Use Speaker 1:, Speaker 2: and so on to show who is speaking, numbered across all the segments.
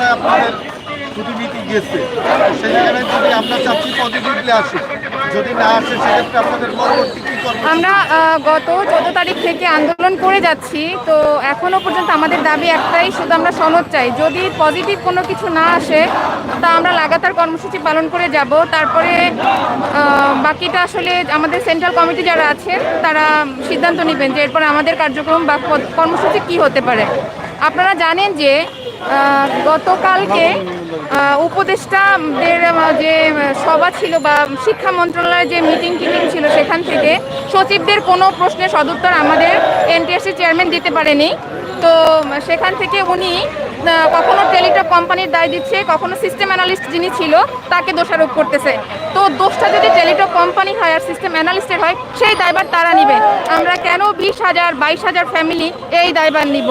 Speaker 1: বিশ্ববিদ্যালয়ে আপনাদের ছুটি নীতি গেছে সেই জায়গায় যদি আমরা চাচ্ছি পজিটিভলি আসে, যদি না আসে, সেক্ষেত্রে আপনাদের পরবর্তী
Speaker 2: আমরা গত চোদ্দ তারিখ থেকে আন্দোলন করে যাচ্ছি, তো এখনও পর্যন্ত আমাদের দাবি একটাই, শুধু আমরা সনদ চাই। যদি পজিটিভ কোনো কিছু না আসে, তা আমরা লাগাতার কর্মসূচি পালন করে যাব। তারপরে বাকিটা আসলে আমাদের সেন্ট্রাল কমিটি যারা আছেন, তারা সিদ্ধান্ত নেবেন যে এরপরে আমাদের কার্যক্রম বা কর্মসূচি কি হতে পারে। আপনারা জানেন যে গতকালকে উপদেষ্টা উপদেষ্টাদের যে সভা ছিল বা শিক্ষা মন্ত্রণালয়ের যে মিটিং টিটিং ছিল সেখান থেকে, সচিবদের কোনো প্রশ্নের সদুত্তর আমাদের এনটিএসসি চেয়ারম্যান দিতে পারেনি। তো সেখান থেকে উনি কখনো টেলিটক কোম্পানির দায় দিচ্ছে, কখনো সিস্টেম অ্যানালিস্ট যিনি ছিল, তাকে দোষারোপ করতেছে। তো দোষটা যদি টেলিটক কোম্পানি হয় আর সিস্টেম অ্যানালিস্টের হয়, সেই দায়বার তারা নিবে। আমরা কেন বিশ হাজার, বাইশ হাজার ফ্যামিলি এই দায়বার নিব?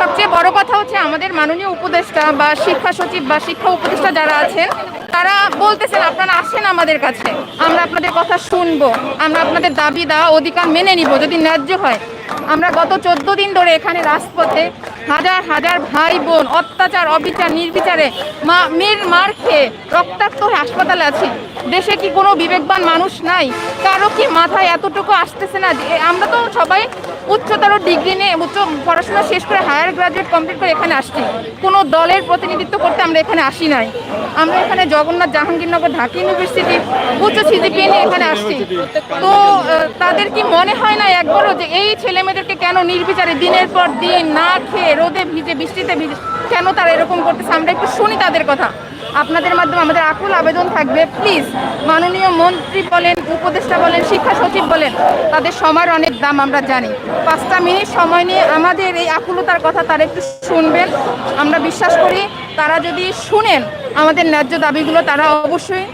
Speaker 2: সবচেয়ে বড় কথা হচ্ছে আমাদের মাননীয় উপদেষ্টা বা শিক্ষা সচিব বা শিক্ষা উপদেষ্টা যারা আছেন তারা বলতেছেন, আপনারা আসেন আমাদের কাছে। আমরা আপনাদের কথা শুনব। আমরা আপনাদের দাবি দেওয়া অধিকার মেনে নিব, যদি ন্যায্য হয়। আমরা গত চোদ্দ দিন ধরে এখানে রাজপথে হাজার হাজার ভাই বোন অত্যাচার, অবিচার, নির্বিচারে মা, মেয়ের মার খেয়ে রক্তাক্ত হাসপাতালে আছি। দেশে কি কোনো বিবেকবান মানুষ নাই? কারও কি মাথায় এতটুকু আসতেছে না? আমরা তো সবাই উচ্চতর ডিগ্রি নিয়ে উচ্চ পড়াশোনা শেষ করে হায়ার গ্রাজুয়েট কমপ্লিট করে এখানে আসছি। কোনো দলের প্রতিনিধিত্ব করতে আমরা এখানে আসি নাই। আমরা এখানে জগন্নাথ জাহাঙ্গীরনগর ঢাকা ইউনিভার্সিটি, উচ্চ সিজিপি নিয়ে এখানে আসছি। তো তাদের কি মনে হয় না একবারও যে এই ছেলে মেয়েদেরকে কেন নির্বিচারে দিনের পর দিন না খেয়ে রোদে ভিজে, বৃষ্টিতে ভিজে, কেন তারা এরকম করতেছে? আমরা একটু শুনি তাদের কথা। আপনাদের মাধ্যমে আমাদের আকুল আবেদন থাকবে। প্লিজ মাননীয় মন্ত্রী বলেন, উপদেষ্টা বলেন, শিক্ষা সচিব বলেন, তাদের সময়ের অনেক দাম আমরা জানি। পাঁচটা মিনিট সময় নিয়ে আমাদের এই আকুলতার কথা তারা একটু শুনবেন। আমরা বিশ্বাস করি তারা যদি শুনেন আমাদের ন্যায্য দাবিগুলো, তারা অবশ্যই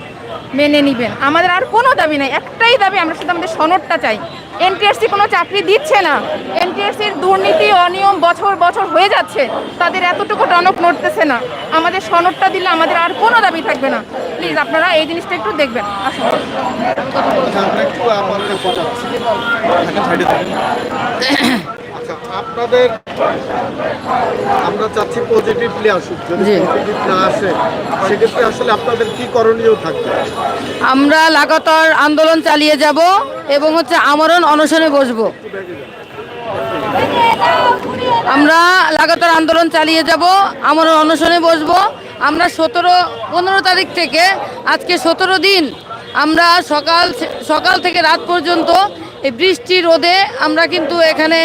Speaker 2: মেনে নিবেন। আমাদের আর কোনো দাবি নেই। একটাই দাবি, আমরা শুধু আমাদের সনদটা চাই। এনটিএসসি কোনো চাকরি দিচ্ছে না। এনটিএসসির দুর্নীতি অনিয়ম বছর বছর হয়ে যাচ্ছে। তাদের এতটুকু টনক নড়তেছে না। আমাদের সনদটা দিলে আমাদের আর কোনো দাবি থাকবে না। প্লিজ আপনারা এই জিনিসটা একটু দেখবেন। আসুন।
Speaker 1: একটু আপনাদের আমরা চাচ্ছি পজিটিভলি আসুক। যদি পজিটিভ না আসে সেক্ষেত্রে আসলে আপনাদের কি করণীয় থাকবে?
Speaker 3: আমরা লাগাতার আন্দোলন চালিয়ে যাব এবং হচ্ছে আমরণ অনশনে বসবো। আমরা লাগাতার আন্দোলন চালিয়ে যাব আমরণ অনশনে বসবো। আমরা সতেরো পনেরো তারিখ থেকে আজকে সতেরো দিন আমরা সকাল সকাল থেকে রাত পর্যন্ত এই বৃষ্টি রোদে আমরা কিন্তু এখানে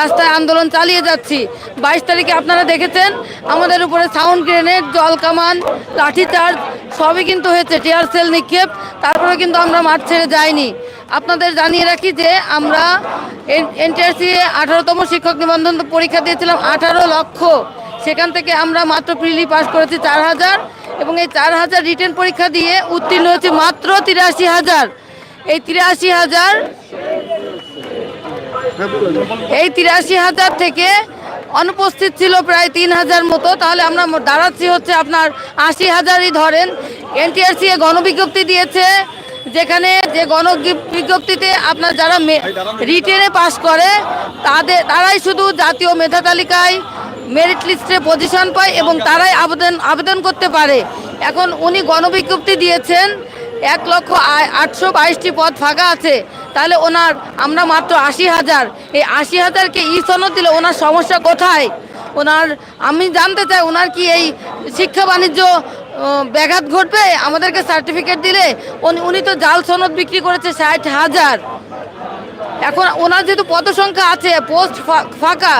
Speaker 3: রাস্তায় আন্দোলন চালিয়ে যাচ্ছি। বাইশ তারিখে আপনারা দেখেছেন, আমাদের উপরে সাউন্ড গ্রেনেড জল কামান লাঠিচার্জ সবই কিন্তু হয়েছে টিয়ার সেল নিক্ষেপ, তারপরে কিন্তু আমরা মাঠ ছেড়ে যাইনি। আপনাদের জানিয়ে রাখি যে আমরা এনটিআরসি আঠারোতম শিক্ষক নিবন্ধন পরীক্ষা দিয়েছিলাম আঠারো লক্ষ। সেখান থেকে আমরা মাত্র প্রিলি পাস করেছি চার হাজার এবং এই চার হাজার রিটার্ন পরীক্ষা দিয়ে উত্তীর্ণ হয়েছে মাত্র তিরাশি হাজার। এই তিরাশি হাজার এই তিরাশি হাজার থেকে অনুপস্থিত ছিল প্রায় তিন হাজার মতো। তাহলে আমরা দাঁড়াচ্ছি হচ্ছে আপনার আশি হাজারই ধরেন। এনটিআরসি এ গণবিজ্ঞপ্তি দিয়েছে, যেখানে যে গণ বিজ্ঞপ্তিতে আপনার যারা রিটেনে পাস করে, তাদের তারাই শুধু জাতীয় মেধা তালিকায় মেরিট লিস্টে পজিশন পায় এবং তারাই আবেদন আবেদন করতে পারে। এখন উনি গণবিজ্ঞপ্তি দিয়েছেন এক লক্ষ আটশো বাইশটি পদ ফাঁকা আছে। তাহলে ওনার, আমরা মাত্র আশি হাজার। এই আশি হাজারকে ই সনদ দিলে ওনার সমস্যা কোথায়? ওনার, আমি জানতে চাই, ওনার কি এই শিক্ষা বাণিজ্য ব্যাঘাত ঘটবে? আমাদেরকে সার্টিফিকেট দিলে? উনি উনি তো জাল সনদ বিক্রি করেছে ষাট হাজার। এখন ওনার যেহেতু পদসংখ্যা আছে, পোস্ট ফাঁকা,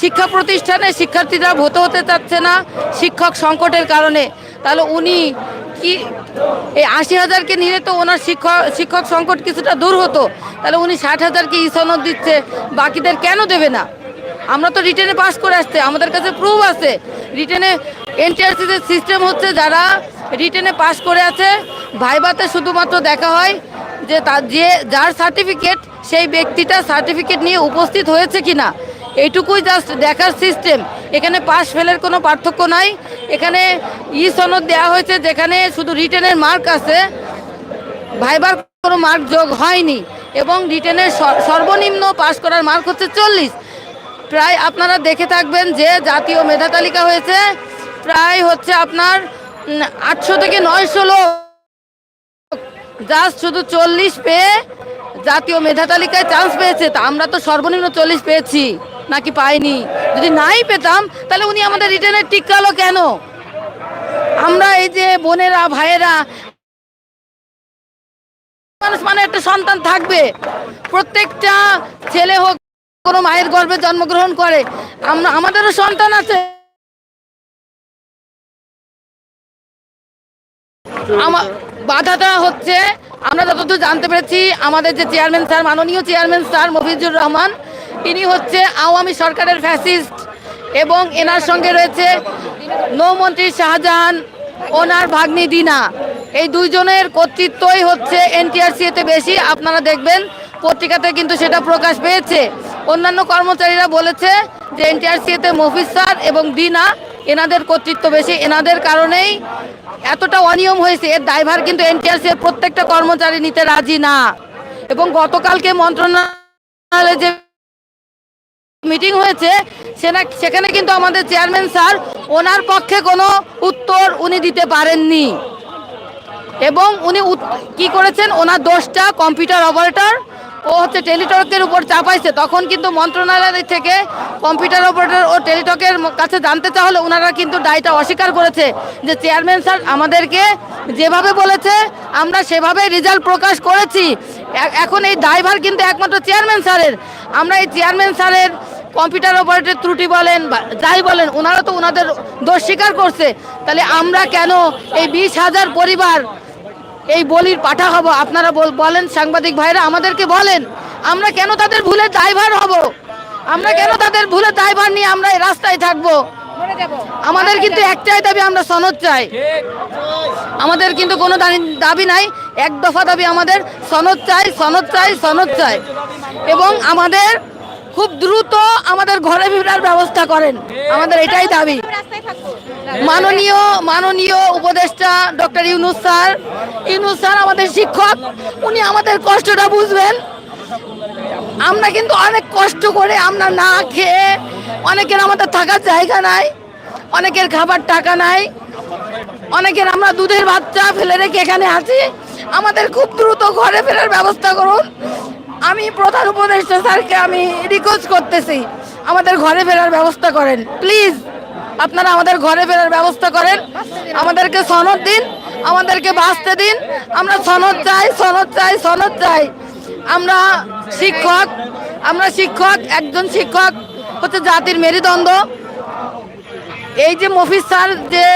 Speaker 3: শিক্ষা প্রতিষ্ঠানে শিক্ষার্থীরা ভর্তি হতে চাচ্ছে না, শিক্ষক সংকটের কারণে। তাহলে উনি কি? এই আশি হাজারকে নিলে তো ওনার শিক্ষক শিক্ষক সংকট কিছুটা দূর হতো। তাহলে উনি ষাট হাজারকে ই সনদ দিচ্ছে, বাকিদের কেন দেবে না? আমরা তো রিটেনে পাস করে আসছে, আমাদের কাছে প্রুফ আছে। রিটেনে এনটিআরসিতে সিস্টেম হচ্ছে, যারা রিটেনে পাস করে আছে ভাইবাতে শুধুমাত্র দেখা হয় যে তার যে যার সার্টিফিকেট সেই ব্যক্তিটা সার্টিফিকেট নিয়ে উপস্থিত হয়েছে কিনা। এইটুকুই জাস্ট দেখার সিস্টেম এখানে পাস ফেলের কোনো পার্থক্য নাই। এখানে ই সনদ দেওয়া হয়েছে যেখানে শুধু রিটেনের মার্ক আছে। ভাইবার কোনো মার্ক যোগ হয়নি এবং রিটেনের সর্বনিম্ন পাস করার মার্ক হচ্ছে চল্লিশ। প্রায় আপনারা দেখে থাকবেন যে জাতীয় মেধা তালিকা হয়েছে। প্রায় হচ্ছে আপনার আটশো থেকে নয়শো লোক। জাস্ট শুধু চল্লিশ পেয়ে জাতীয় মেধা তালিকায় চান্স পেয়েছে, তা আমরা তো সর্বনিম্ন চল্লিশ পেয়েছি, নাকি পাইনি? যদি নাই পেতাম, তাহলে উনি আমাদের রিটার্নের টিকালো কেন? আমরা এই যে বোনেরা, ভাইয়েরা, মানুষ মানে একটা সন্তান থাকবে। প্রত্যেকটা ছেলে হোক, কোনো মায়ের গর্ভে জন্মগ্রহণ করে, আমরা, আমাদেরও সন্তান আছে। আমার বাধাটা হচ্ছে আমরা যতদূর জানতে পেরেছি, আমাদের যে চেয়ারম্যান স্যার, মাননীয় চেয়ারম্যান স্যার, মফিজুর রহমান, ইনি হচ্ছে আওয়ামী সরকারের ফ্যাসিস্ট এবং এনার সঙ্গে রয়েছে নৌমন্ত্রী শাহজাহান ওনার ভাগ্নি দিনা। এই দুইজনের কর্তৃত্বই হচ্ছে এনটিআরসিতে বেশি। আপনারা দেখবেন, পত্রিকাতে কিন্তু সেটা প্রকাশ পেয়েছে। অন্যান্য কর্মচারীরা বলেছে যে এনটিআরসিতে মফিজ স্যার এবং দিনা, এনাদের কর্তৃত্ব বেশি। এনাদের কারণেই এতটা অনিয়ম হয়েছে। এর দায়ভার কিন্তু এনটিআরসি এর প্রত্যেকটা কর্মচারী নিতে রাজি না। এবং গতকালকে মন্ত্রণালয়ে যে মিটিং হয়েছে সেখানে কিন্তু আমাদের চেয়ারম্যান স্যার ওনার পক্ষে কোনো উত্তর উনি দিতে পারেননি। এবং উনি কি করেছেন? ওনার দোষটা কম্পিউটার অপারেটর ও হচ্ছে টেলিটকের উপর চাপাইছে। তখন কিন্তু মন্ত্রণালয় থেকে কম্পিউটার অপারেটর ও টেলিটকের কাছে জানতে চাওয়া হলে ওনারা কিন্তু দায়টা অস্বীকার করেছে যে চেয়ারম্যান স্যার আমাদেরকে যেভাবে বলেছে, আমরা সেভাবে রেজাল্ট প্রকাশ করেছি। এখন এই দায়ভার কিন্তু একমাত্র চেয়ারম্যান স্যারের। আমরা এই চেয়ারম্যান স্যারের কম্পিউটার অপারেটর ত্রুটি বলেন বা যাই বলেন ওনারা তো ওনাদের দোষ স্বীকার করছে। তাহলে আমরা কেন এই বিশ হাজার পরিবার এই বলির পাঠা হব? আপনারা বল- বলেন সাংবাদিক ভাইরা আমাদেরকে বলেন আমরা কেন তাদের ভুলে দায়ভার হব? আমরা কেন তাদের ভুলে দায়ভার নিয়ে আমরা এই রাস্তায় থাকব? আমাদের কিন্তু একটাই দাবি আমরা সনদ চাই। আমাদের কিন্তু কোনো দাবি নাই এক দফা দাবি আমাদের সনদ চাই সনদ চাই সনদ চাই। এবং আমাদের খুব দ্রুত আমাদের ঘরে ফেরার ব্যবস্থা করেন। আমাদের এটাই দাবি। মাননীয় মাননীয় উপদেষ্টা doctor Yunus sir. Yunus sir আমাদের শিক্ষক, উনি আমাদের কষ্টটা বুঝবেন। আমরা কিন্তু অনেক কষ্ট করে আমরা না খেয়ে অনেকের আমাদের থাকার জায়গা নাই, অনেকের খাবার টাকা নাই, অনেকের আমরা দুধের বাচ্চা ফেলে রেখে এখানে আছি। আমাদের খুব দ্রুত ঘরে ফেরার ব্যবস্থা করুন। আমি প্রধান উপদেষ্টা স্যারকে আমি রিকোয়েস্ট করতেছি। আমাদের ঘরে ফেরার ব্যবস্থা করেন। প্লিজ আপনারা আমাদের ঘরে ফেরার ব্যবস্থা করেন। আমাদেরকে সনদ দিন, আমাদেরকে বাঁচতে দিন। আমরা সনদ চাই সনদ চাই সনদ চাই। আমরা শিক্ষক আমরা শিক্ষক, একজন শিক্ষক হচ্ছে জাতির মেরুদণ্ড। এই যে মফিজ স্যার যে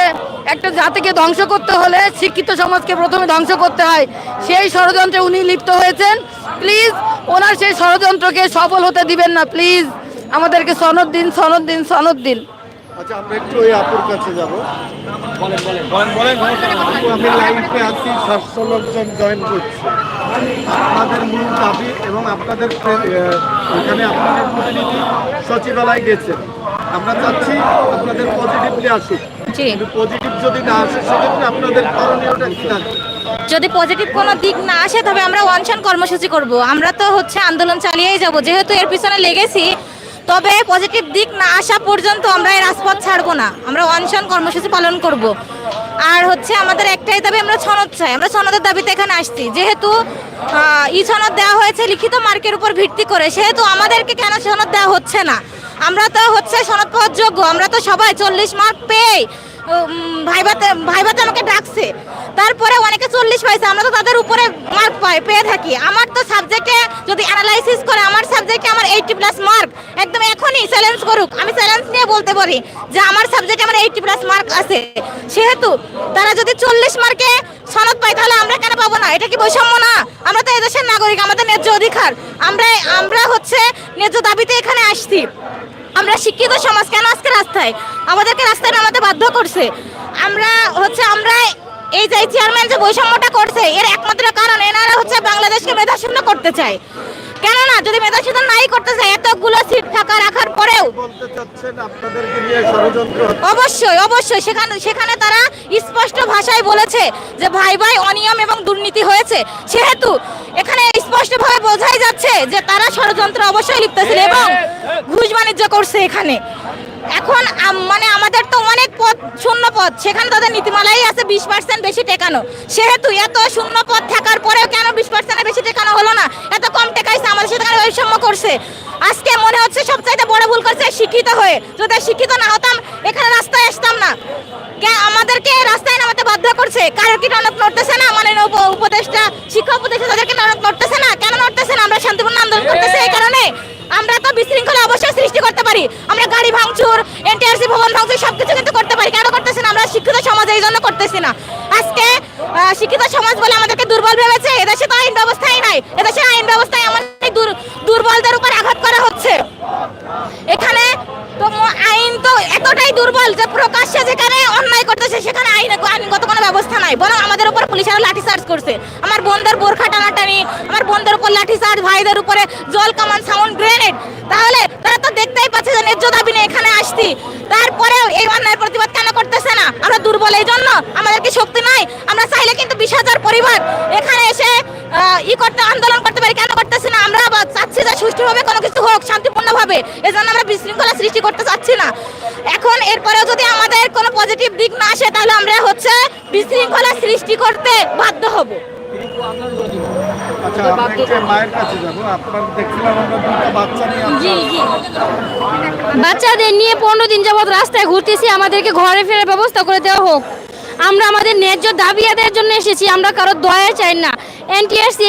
Speaker 3: একটা জাতিকে ধ্বংস করতে হলে শিক্ষিত সমাজকে প্রথমে ধ্বংস করতে হয়। সেই ষড়যন্ত্রে উনি লিপ্ত হয়েছেন। প্লিজ ওনার সেই ষড়যন্ত্রকে সফল হতে দিবেন না প্লিজ। আমাদেরকে সনদ দিন সনদ দিন সনদ দিন।
Speaker 1: আচ্ছা আমরা একটু ওই আপুর কাছে যাব। আপু, আমি লাইফে আছি সাতশো লোকজন জয়েন করছে। আপনাদের মূল দাবি এবং আপনাদের প্রে- আহ, ওখানে আপনাদের প্রতিনিধি সচিবালয় গেছে। আমরা চাচ্ছি আপনাদের পজিটিভলি আসুক।
Speaker 4: জি।
Speaker 1: পজিটিভ যদি না আসে সেক্ষেত্রে আপনাদের করণীয়টা কি থাকবে
Speaker 4: যদি পজিটিভ কোনো দিক না আসে তবে আমরা অনশন কর্মসূচি করব। আমরা তো হচ্ছে আন্দোলন চালিয়েই যাব। যেহেতু এর পিছনে লেগেছি তবে পজিটিভ দিক না আসা পর্যন্ত আমরা এই রাজপথ ছাড়বো না। আমরা অনশন কর্মসূচি পালন করব। আর হচ্ছে আমাদের একটাই দাবি আমরা সনদ চাই। আমরা সনদের দাবিতে এখানে আসছি। যেহেতু ই সনদ দেওয়া হয়েছে লিখিত মার্কের উপর ভিত্তি করে সেহেতু আমাদেরকে কেন সনদ দেওয়া হচ্ছে না? আমরা তো হচ্ছে সনদ পাওয়ার যোগ্য, আমরা তো সবাই চল্লিশ মার্ক পেয়ে ভাইভাতে ভাইভাতে আমাকে ডাকছে। তারপরে অনেকে চল্লিশ পাইছে, আমরা তো তাদের উপরে মার্ক পাই, পেয়ে থাকি। আমার তো সাবজেক্টে যদি অ্যানালাইসিস করে, আমার সাবজেক্টে আমার এইটটি প্লাস মার্ক একদম এখনই চ্যালেঞ্জ করুক। আমি চ্যালেঞ্জ নিয়ে বলতে পারি যে আমার সাবজেক্টে আমার এইটটি প্লাস মার্ক আছে। সেহেতু তারা যদি চল্লিশ মার্কে সনদ পায়, তাহলে আমরা কেন পাবো না? এটা কি বৈষম্য না? আমরা তো এদেশের নাগরিক, আমাদের ন্যায্য অধিকার। আমরা আমরা হচ্ছে ন্যায্য দাবিতে এখানে আসছি। আমরা শিক্ষিত সমাজ কেন আজকে রাস্তায়? আমাদেরকে রাস্তায় নামাতে বাধ্য করছে। আমরা হচ্ছে আমরা এই যে চেয়ারম্যান যে বৈষম্যটা করছে, এর একমাত্র কারণ এনারা হচ্ছে বাংলাদেশকে মেধাশূন্য করতে চায়। কেননা যদি মেধাশূন্য নাই করতে চায় এতগুলো সিট ফাঁকা রাখার পরেও। অবশ্যই অবশ্যই। সেখানে সেখানে তারা স্পষ্ট ভাষায় বলেছে যে ভাই ভাই অনিয়ম এবং দুর্নীতি হয়েছে। সেহেতু এখানে স্পষ্টভাবে বোঝাই যাচ্ছে যে তারা ষড়যন্ত্র অবশ্যই লিপ্ত ছিল এবং ঘুষ বাণিজ্য করছে এখানে। এখন মানে আমাদের তো অনেক পদ শূন্য পদ সেখানে তাদের নীতিমালাই আছে, বিশ পার্সেন্ট বেশি টেকানো। সেহেতু এত শূন্য পদ থাকার পরেও কেন বিশ পার্সেন্টের বেশি টেকানো হলো না? এত কম টেকাইছে, আমাদের সাথে বৈষম্য করছে। আজকে মনে হচ্ছে সবচাইতে বড় ভুল করছে শিক্ষিত হয়ে। যদি শিক্ষিত না হতাম, এখানে রাস্তায় আসতাম না। আমাদেরকে রাস্তায় নামাতে বাধ্য করছে। কারোর কি টনক নড়তেছে না? মানে উপ- উপদেষ্টা, শিক্ষা উপদেষ্টা তাদেরকে টনক নড়তেছে না? কেন নড়তেছে না? আমরা শান্তিপূর্ণ আন্দোলন করতেছি এই কারণে। আমরা বিশৃঙ্খলা অবশ্যই সৃষ্টি করতে পারি। আমরা গাড়ি ভাঙচুর, এনটিআরসি ভবন ভাঙচুর, সবকিছু কিন্তু করতে পারি। কেন করতেছি না? আমরা শিক্ষিত সমাজ, এই জন্য করতেছি না। আজকে শিক্ষিত সমাজ বলে আমাদেরকে দুর্বল ভেবেছে। এদেশে তো আইন ব্যবস্থাই নাই। এদেশে আইন ব্যবস্থায় এমন দুর- দুর্বলদের উপর আঘাত করা হচ্ছে। এখানে তো আইন তো এতটাই দুর্বল যে প্রকাশ্যে যেখানে অন্যায় করতেছে সেখানে আইন আইনগত কোনো ব্যবস্থা নাই। বরং আমাদের উপর পুলিশ আরও লাঠি চার্জ করছে। আমার বোনদের বোরখা টানাটানি আমার বোনদের উপর লাঠি চার্জ, ভাইদের উপরে জল কামান, সাউন্ড গ্রেনেড। তাহলে তারা তো দেখতেই পাচ্ছে যে ন্যায্য দাবি নিয়ে এখানে আসছি। তারপরেও এই অন্যায় প্রতিবাদ কেন করতেছে না? আমরা দুর্বল এই জন্য, আমাদের কি শক্তি নাই? আমরা চাইলে কিন্তু বিশ হাজার পরিবার এখানে এসে ই করতে, আন্দোলন করতে পারি, কেন করতেছি না? আমরা চাচ্ছি যে সুষ্ঠুভাবে কোনো কিছু হোক, শান্তিপূর্ণভাবে। এই জন্য আমরা বিশৃঙ্খলা সৃষ্টি করতে চাচ্ছি না। এখন এরপরেও যদি আমাদের কোনো পজিটিভ দিক না আসে তাহলে আমরা হচ্ছে বিশৃঙ্খলা সৃষ্টি করতে বাধ্য হব।
Speaker 1: আচ্ছা
Speaker 5: বাচ্চাদের নিয়ে পনেরো দিন যাবত রাস্তায় ঘুরতেছি আমাদেরকে ঘরে ফেরার ব্যবস্থা করে দেওয়া হোক। আমরা আমাদের ন্যায্য দাবি আদায়ের জন্য এসেছি আমরা কারও দয়া চাই না। এনটিএসসি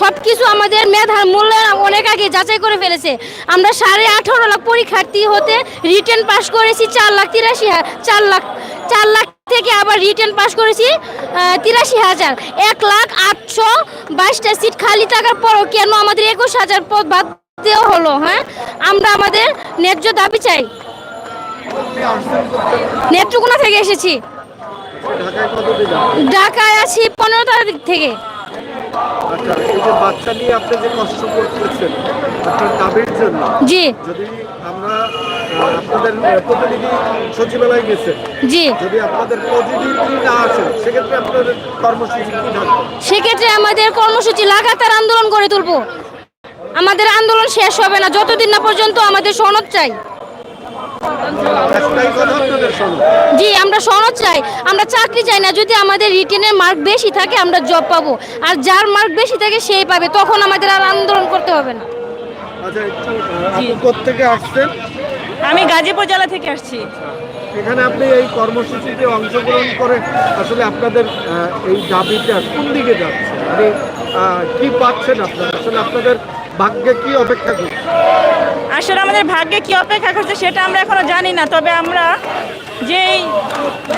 Speaker 5: সব কিছু আমাদের মেধার মূল্যায়ন অনেক আগে যাচাই করে ফেলেছে। আমরা সাড়ে আঠারো লাখ পরীক্ষার্থী হতে রিটার্ন পাস করেছি চার লাখ তিরাশি চার লাখ চার লাখ থেকে আবার রিটার্ন পাস করেছি তিরাশি হাজার। এক লাখ আটশো বাইশটা সিট খালি থাকার পরও কেন আমাদের একুশ হাজার পদ বাদ দেওয়া হলো হ্যাঁ? আমরা আমাদের ন্যায্য দাবি চাই। নেত্রকোনা থেকে এসেছি?
Speaker 1: ঢাকায়
Speaker 5: আছি পনেরো তারিখ থেকে।
Speaker 1: আচ্ছা এই যে বাচ্চা নিয়ে আপনি যে কষ্ট করতেছেন আপনার দাবির জন্য
Speaker 5: জি।
Speaker 1: আপনাদের প্রতিনিধি সচিবালয়ে গেছেন
Speaker 5: জি।
Speaker 1: যদি আপনাদের পজিটিভলি না আসে সেক্ষেত্রে আপনাদের কর্মসূচি কি থাকবে?
Speaker 5: সেক্ষেত্রে আমাদের কর্মসূচি লাগাতার আন্দোলন করে তুলবো। আমাদের আন্দোলন শেষ হবে না যতদিন না পর্যন্ত আমাদের সনদ চাই। জি আমরা সনদ চাই। আমরা চাকরি চাই না যদি আমাদের রিটেনের মার্ক বেশি থাকে আমরা জব পাবো। আর যার মার্ক বেশি থাকে সেই পাবে। তখন আমাদের আর আন্দোলন করতে হবে না।
Speaker 1: আচ্ছা আসছেন?
Speaker 6: আমি গাজীপুর জেলা থেকে আসছি।
Speaker 1: এখানে আপনি এই কর্মসূচিতে অংশগ্রহণ করে আসলে আপনাদের এই দাবিটা কোন দিকে যাচ্ছে? মানে কি পাচ্ছেন আপনারা? আসলে আপনাদের ভাগ্যে কি অপেক্ষা করছে?
Speaker 6: আসলে আমাদের ভাগ্যে কি অপেক্ষা করছে সেটা আমরা এখনও জানি না তবে আমরা যেই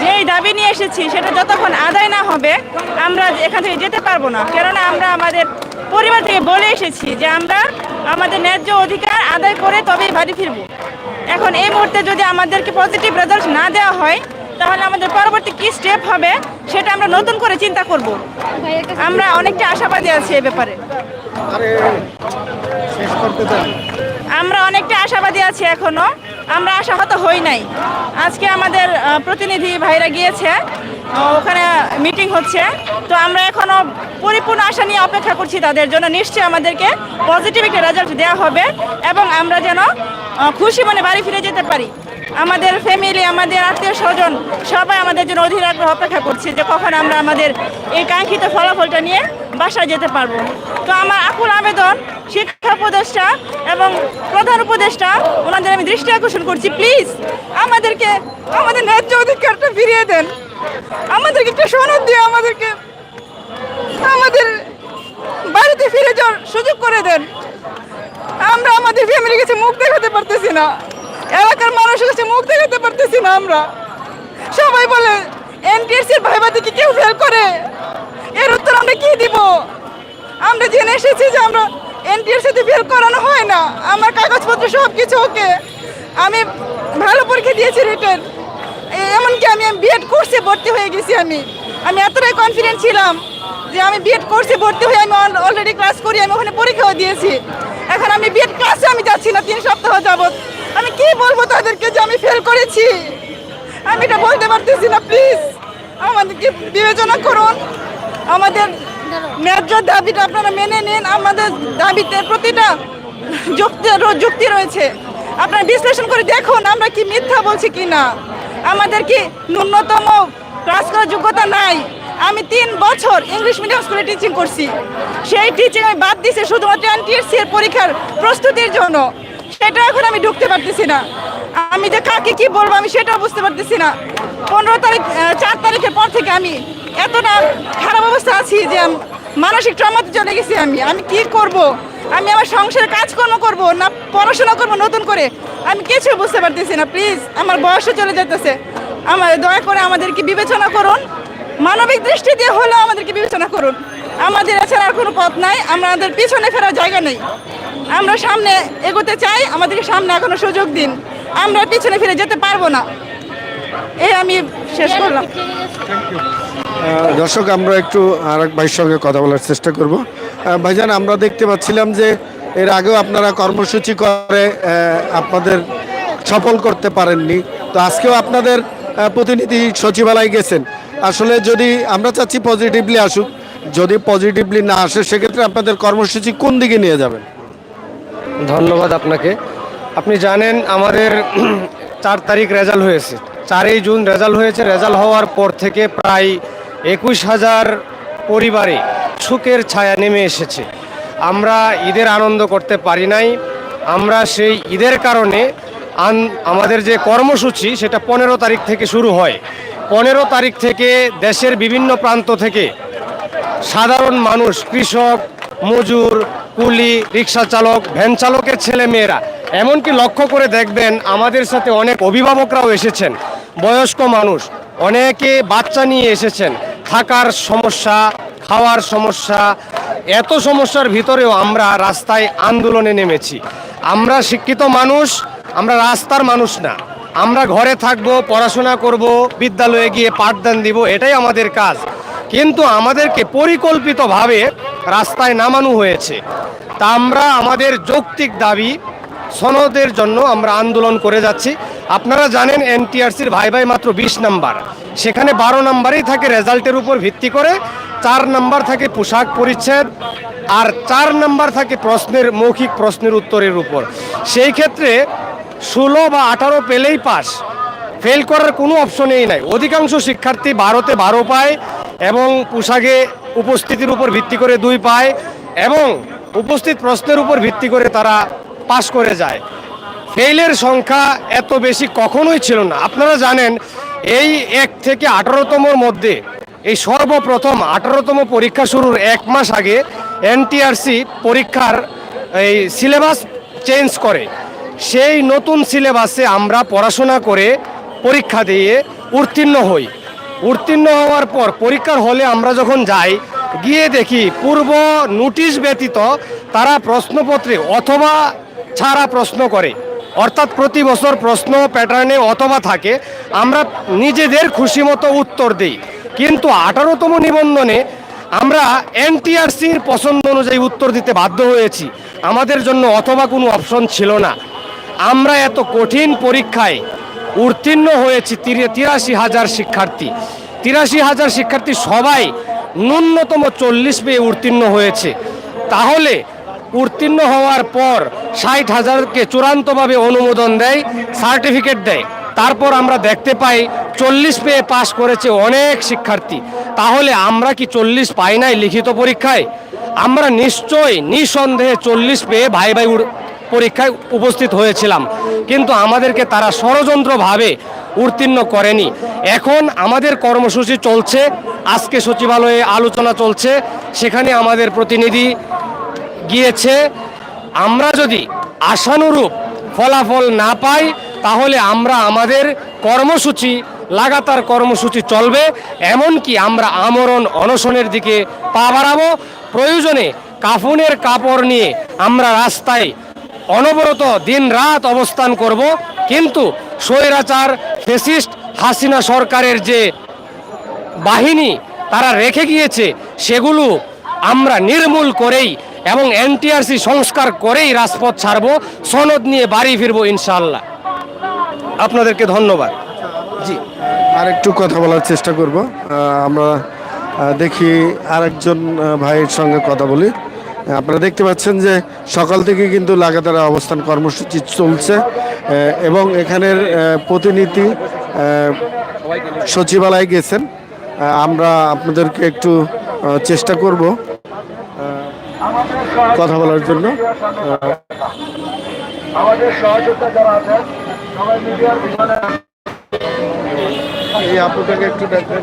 Speaker 6: যেই দাবি নিয়ে এসেছি সেটা যতক্ষণ আদায় না হবে আমরা এখান থেকে যেতে পারব না। কেননা আমরা আমাদের পরিবার থেকে বলে এসেছি যে আমরা আমাদের ন্যায্য অধিকার আদায় করে তবেই বাড়ি ফিরবো। এখন এই মুহূর্তে যদি আমাদেরকে পজিটিভ রেজাল্ট না দেওয়া হয় তাহলে আমাদের পরবর্তী কি স্টেপ হবে সেটা আমরা নতুন করে চিন্তা করব। আমরা অনেকটা আশাবাদী আছি এ ব্যাপারে। আমরা অনেকটা আশাবাদী আছি এখনও। আমরা আশাহত হই নাই। আজকে আমাদের প্রতিনিধি ভাইরা গিয়েছে ওখানে মিটিং হচ্ছে। তো আমরা এখনও পরিপূর্ণ আশা নিয়ে অপেক্ষা করছি তাদের জন্য। নিশ্চয়ই আমাদেরকে পজিটিভ একটা রেজাল্ট দেওয়া হবে। এবং আমরা যেন খুশি মনে বাড়ি ফিরে যেতে পারি। আমাদের ফ্যামিলি আমাদের আত্মীয় স্বজন সবাই আমাদের জন্য অধীর আগ্রহ অপেক্ষা করছে যে কখন আমরা আমাদের এই কাঙ্ক্ষিত ফলাফলটা নিয়ে বাসায় যেতে পারব। তো আমার আকুল আবেদন, শিক্ষা উপদেষ্টা এবং প্রধান উপদেষ্টা, ওনাদের আমি দৃষ্টি আকর্ষণ করছি। প্লিজ আমাদেরকে, আমাদের ন্যায্য অধিকারটা ফিরিয়ে দেন। আমাদেরকে একটা সনদ দিয়ে আমাদেরকে, আমাদের বাড়িতে ফিরে যাওয়ার সুযোগ করে দেন। আমাদের ফ্যামিলির কাছে মুখ দেখাতে পারতেছি না। এলাকার মানুষের কাছে মুখ দেখাতে পারতেছি না আমরা। সবাই বলে এনটিএসির ভাইবাতে কি কেউ ফেল করে? এর উত্তর আমরা কি দিব? আমরা জেনে এসেছি যে আমরা এনটিএসিতে ফেল করানো হয় না। আমার কাগজপত্র সব কিছু ওকে। আমি ভালো পরীক্ষা দিয়েছি রিটার্ন এমনকি আমি বিএড কোর্সে ভর্তি হয়ে গেছি আমি। আমি এতটাই কনফিডেন্ট ছিলাম যে আমি বিএড কোর্সে ভর্তি হয়ে আমি অলরেডি ক্লাস করি, আমি ওখানে পরীক্ষাও দিয়েছি। এখন আমি বিএড ক্লাসে আমি যাচ্ছি না, তিন সপ্তাহ যাবত আমি কি বলব তাদেরকে যে আমি ফেল করেছি? আমি এটা বলতে পারতেছি না প্লিজ আমাদেরকে বিবেচনা করুন। আমাদের ন্যায্য দাবিটা আপনারা মেনে নিন। আমাদের দাবিতে প্রতিটা যুক্তি যুক্তি রয়েছে। আপনারা বিশ্লেষণ করে দেখুন আমরা কি মিথ্যা বলছি কি না আমাদের কি ন্যূনতম ক্লাস করার যোগ্যতা নাই। আমি তিন বছর ইংলিশ মিডিয়াম স্কুলে টিচিং করছি। সেই টিচিং আমি বাদ দিয়েছি শুধুমাত্র এনটিএসসি এর পরীক্ষার প্রস্তুতির জন্য। সেটা এখন আমি ঢুকতে পারতেছি না। আমি যে কাকে কি বলব আমি সেটাও বুঝতে পারতেছি না। পনেরো তারিখ চার তারিখের পর থেকে আমি এতটা খারাপ অবস্থা আছি যে মানসিক ট্রমাতে চলে গেছি আমি। আমি কি করব? আমি আমার সংসারে কাজকর্ম করব না পড়াশোনা করব নতুন করে? আমি কিছু বুঝতে পারতেছি না। প্লিজ আমার বয়সও চলে যেতেছে আমার দয়া করে আমাদেরকে বিবেচনা করুন। মানবিক দৃষ্টি দিয়ে হলেও আমাদেরকে বিবেচনা করুন। আমাদের এছাড়া আর কোনো পথ নাই, আমাদের পিছনে ফেরার জায়গা নেই। আমরা সামনে এগোতে চাই, আমাদেরকে সামনে এখনও সুযোগ দিন। আমরা পিছনে ফিরে যেতে পারব না। এই আমি শেষ করলাম।
Speaker 1: দর্শক, আমরা একটু আরেক ভাইয়ের সঙ্গে কথা বলার চেষ্টা করব। ভাইজান, আমরা দেখতে পাচ্ছিলাম যে এর আগেও আপনারা কর্মসূচি করে আপনাদের সফল করতে পারেননি। তো আজকেও আপনাদের প্রতিনিধি সচিবালয় গেছেন। আসলে যদি আমরা চাচ্ছি পজিটিভলি আসুক, যদি পজিটিভলি না আসে, সেক্ষেত্রে আপনাদের কর্মসূচি কোন দিকে নিয়ে যাবেন?
Speaker 7: ধন্যবাদ আপনাকে। আপনি জানেন আমাদের চার তারিখ রেজাল্ট হয়েছে। চারই জুন রেজাল্ট হয়েছে। রেজাল্ট হওয়ার পর থেকে প্রায় একুশ হাজার পরিবারে সুখের ছায়া নেমে এসেছে। আমরা ঈদের আনন্দ করতে পারি নাই। আমরা সেই ঈদের কারণে আন আমাদের যে কর্মসূচি, সেটা পনেরো তারিখ থেকে শুরু হয়। পনেরো তারিখ থেকে দেশের বিভিন্ন প্রান্ত থেকে সাধারণ মানুষ, কৃষক, মজুর, কুলি, রিক্সা চালক, ভ্যান চালকের ছেলে মেয়েরা এমনকি লক্ষ্য করে দেখবেন আমাদের সাথে অনেক অভিভাবকরাও এসেছেন, বয়স্ক মানুষ, অনেকে বাচ্চা নিয়ে এসেছেন, থাকার সমস্যা, খাওয়ার সমস্যা, এত সমস্যার ভিতরেও আমরা রাস্তায় আন্দোলনে নেমেছি। আমরা শিক্ষিত মানুষ, আমরা রাস্তার মানুষ না। আমরা ঘরে থাকব, পড়াশোনা করব, বিদ্যালয়ে গিয়ে পাঠদান দিব, এটাই আমাদের কাজ। কিন্তু আমাদেরকে পরিকল্পিতভাবে রাস্তায় নামানো হয়েছে। তা আমরা আমাদের যৌক্তিক দাবি, সনদের জন্য আমরা আন্দোলন করে যাচ্ছি। আপনারা জানেন এনটিআরসির ভাই ভাই মাত্র বিশ নাম্বার। সেখানে বারো নাম্বারেই থাকে রেজাল্টের উপর ভিত্তি করে, চার নাম্বার থাকে পোশাক পরিচ্ছেদ, আর চার নাম্বার থাকে প্রশ্নের মৌখিক প্রশ্নের উত্তরের উপর। সেই ক্ষেত্রে ষোলো বা আঠারো পেলেই পাস। ফেল করার কোনো অপশনেই নাই। অধিকাংশ শিক্ষার্থী বারোতে বারো পায় এবং পোশাকে উপস্থিতির উপর ভিত্তি করে দুই পায় এবং উপস্থিত প্রশ্নের উপর ভিত্তি করে তারা পাশ করে যায়। ফেইলের সংখ্যা এত বেশি কখনোই ছিল না। আপনারা জানেন, এই এক থেকে আঠারোতমর মধ্যে এই সর্বপ্রথম আঠারোতম পরীক্ষা শুরুর এক মাস আগে এনটিআরসি পরীক্ষার এই সিলেবাস চেঞ্জ করে। সেই নতুন সিলেবাসে আমরা পড়াশোনা করে পরীক্ষা দিয়ে উত্তীর্ণ হই। উত্তীর্ণ হওয়ার পর পরীক্ষার হলে আমরা যখন যাই, গিয়ে দেখি পূর্ব নোটিশ ব্যতীত তারা প্রশ্নপত্রে অথবা ছাড়া প্রশ্ন করে। অর্থাৎ প্রতি বছর প্রশ্ন প্যাটার্নে অথবা থাকে, আমরা নিজেদের খুশি মতো উত্তর দিই। কিন্তু আঠারোতম নিবন্ধনে আমরা এনটিআরসির পছন্দ অনুযায়ী উত্তর দিতে বাধ্য হয়েছি। আমাদের জন্য অথবা কোনো অপশন ছিল না। আমরা এত কঠিন পরীক্ষায় উত্তীর্ণ হয়েছি তিরে- তিরাশি হাজার শিক্ষার্থী। তিরাশি হাজার শিক্ষার্থী সবাই ন্যূনতম চল্লিশ পেয়ে উত্তীর্ণ হয়েছে। তাহলে উত্তীর্ণ হওয়ার পর ষাট হাজারকে চূড়ান্তভাবে অনুমোদন দেয়, সার্টিফিকেট দেয়। তারপর আমরা দেখতে পাই চল্লিশ পেয়ে পাশ করেছে অনেক শিক্ষার্থী। তাহলে আমরা কি চল্লিশ পাই নাই লিখিত পরীক্ষায়? আমরা নিশ্চয়ই নিঃসন্দেহে চল্লিশ পেয়ে ভাই ভাই পরীক্ষায় উপস্থিত হয়েছিলাম। কিন্তু আমাদেরকে তারা ষড়যন্ত্রভাবে উত্তীর্ণ করেনি। এখন আমাদের কর্মসূচি চলছে, আজকে সচিবালয়ে আলোচনা চলছে, সেখানে আমাদের প্রতিনিধি গিয়েছে। আমরা যদি আশানুরূপ ফলাফল না পাই, তাহলে আমরা আমাদের কর্মসূচি, লাগাতার কর্মসূচি চলবে, এমনকি আমরা আমরণ অনশনের দিকে পা বাড়াবো। প্রয়োজনে কাফনের কাপড় নিয়ে আমরা রাস্তায় অনবরত দিন রাত অবস্থান করব কিন্তু স্বৈরাচার ফেসিস্ট হাসিনা সরকারের যে বাহিনী তারা রেখে গিয়েছে সেগুলো আমরা নির্মূল করেই এবং এনটিআরসি সংস্কার করেই রাজপথ ছাড়ব সনদ নিয়ে বাড়ি ফিরবো ইনশাল্লাহ আপনাদেরকে ধন্যবাদ। জি।
Speaker 1: আর একটু কথা বলার চেষ্টা করব। আমরা দেখি আরেকজন ভাইয়ের সঙ্গে কথা বলি। আপনারা দেখতে পাচ্ছেন যে সকাল থেকে কিন্তু লাগাতার অবস্থান কর্মসূচি চলছে এবং এখানের প্রতিনিধি
Speaker 8: সচিবালয়ে গেছেন। আমরা আপনাদেরকে একটু চেষ্টা করব কথা বলার জন্য। আমাদের সহযোগিতা যারা আছেন আহ, এই আপুটাকে একটু দেখবেন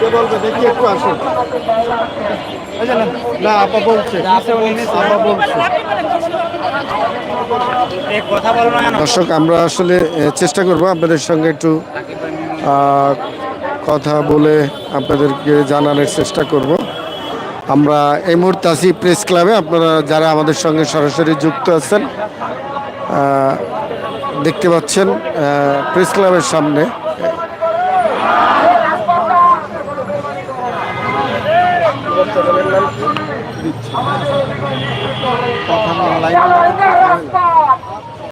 Speaker 8: কে বলবে? দেখি একটু আসুন না, না আপা বলছে। আপা বলছে। দর্শক আমরা আসলে চেষ্টা করব আপনাদের সঙ্গে একটু কথা বলে আপনাদেরকে জানানোর চেষ্টা করব। আমরা এই মুহূর্তে আছি প্রেস ক্লাবে। আপনারা যারা আমাদের সঙ্গে সরাসরি যুক্ত আছেন দেখতে পাচ্ছেন প্রেস ক্লাবের সামনে। কথা